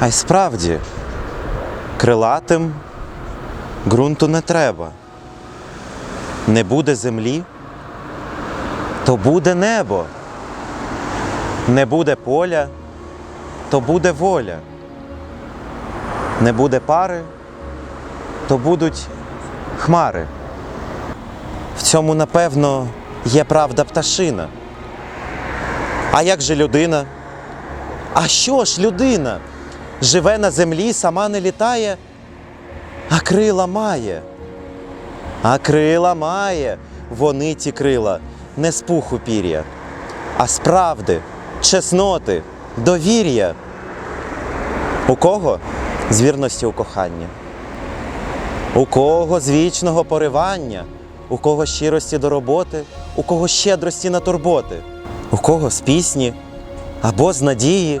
А й справді, крилатим ґрунту не треба. Не буде землі, то буде небо. Не буде поля, то буде воля. Не буде пари, то будуть хмари. В цьому, напевно, є правда пташина. А як же людина? А що ж людина? Живе на землі, сама не літає, а крила має. А крила має, вони ті крила, не з пуху пір'я, а з правди, чесноти, довір'я. У кого? З вірності у кохання. У кого з вічного поривання, у кого щирості до роботи, у кого щедрості на турботи, у кого з пісні, або з надії,